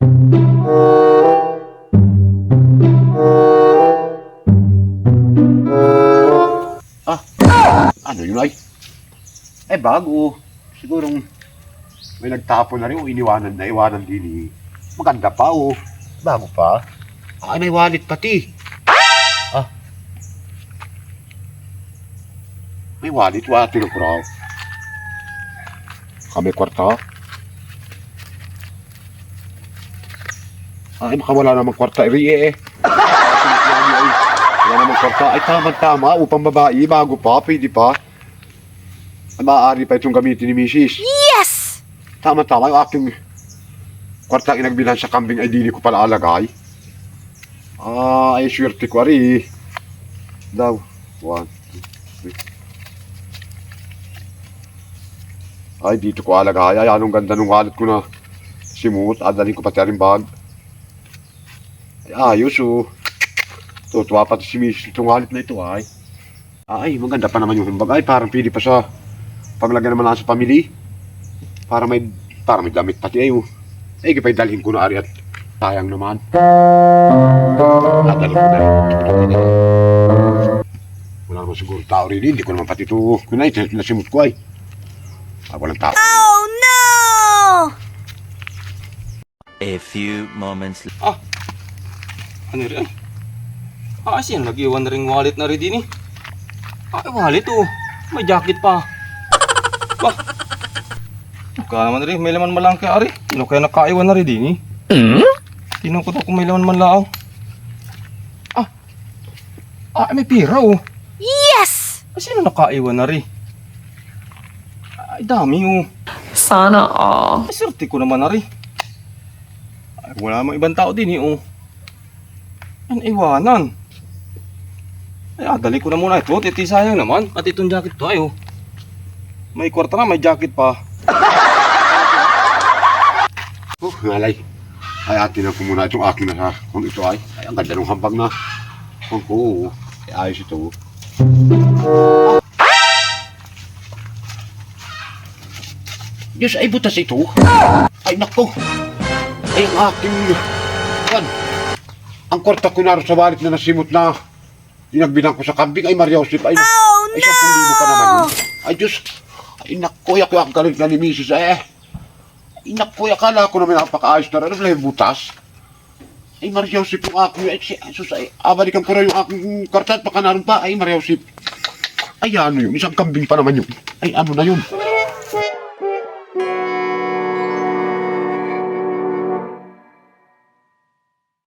Ah, ano yun ay? Eh, bago. Sigurong may nagtapon na rin o iniwanan na iwanan din eh. Maganda pa oh. Bago pa. Ay, may wallet pati. Ah. May wallet, wala tinukuraw. Kami kwarta. Ay, makawala namang kwarta. Iri eh. Wala namang kwarta. Ay, tama-tama. Upang babae, bago pa, pwede pa. Ay, maaari pa itong gamitin ni Mrs. Yes! Tama-tama yung aking kwartang inagbilan sa kambing ay dili ko pala alagay. Ah, ay swerte ko ari. Daw. One, two, three. Ay, dito ko alagay. Ay, anong ganda nung wallet ko na simut. Adalhin ko pati rin bag. Ay, ayos oh. Tutuwa pati si Miss itong na ito ay. Ay, maganda pa naman yung humbag. Ay, parang pili pa sa paglagyan naman lang sa pamili. Para may, para may damit pati ay oh. Ay, kipay dalhin ko na ari at sayang naman. Dadalhin ko na. Wala naman siguro tao rin. Hindi ko naman pati ito. Kunay, nasimot ko ay. Ah, walang tao. Oh no! A few moments later. Ah, ano rin? Ah, siya, nag-iwan na rin wallet na rin din eh. Ah, wallet oh. May jacket pa. Bah. Kaya naman rin, may laman malang kaya ari. Sino kaya nakaiwan na rin din eh? Tinong ko to kung may laman man lang. Ah, ah, may pira oh. Yes! Ah, sino nakaiwan na rin? Ay, dami oh. Sana all. Ay, swerte ko naman na rin. Ay, wala namang ibang tao din eh, oh. Ano iwanan? Ay, ah, dali ko na muna ito. Titi sayang naman. At itong jacket to ay, oh. May kwarta na, may jacket pa. Oh, ngalay. Ay, atin na ko muna itong aking na kung ito ay. Ay, ang ganda ng hambag na. Kung ko, ay ayos ito. Diyos, ay butas ito. Ay, nako. Ay, ang aking... Kan, ang kwarta ko naroon sa wallet na nasimot na inagbilang ko sa kambing ay Maria Josep. Ay, Oh ay, sa libo pa naman yun. Ay, Diyos. Ay, nako, yak yak galit na ni Mrs. Eh. Ay, naku, akala ko naman napakaayos na rin. Ano yung butas? Ay, Maria Josep yung aking... Ay, si- ay, sus, ay, abalikan ko na yung aking karta at baka naroon pa. Ay, Maria Josep. Ay, ano yun? Isang kambing pa naman yun. Ay, ano na yun?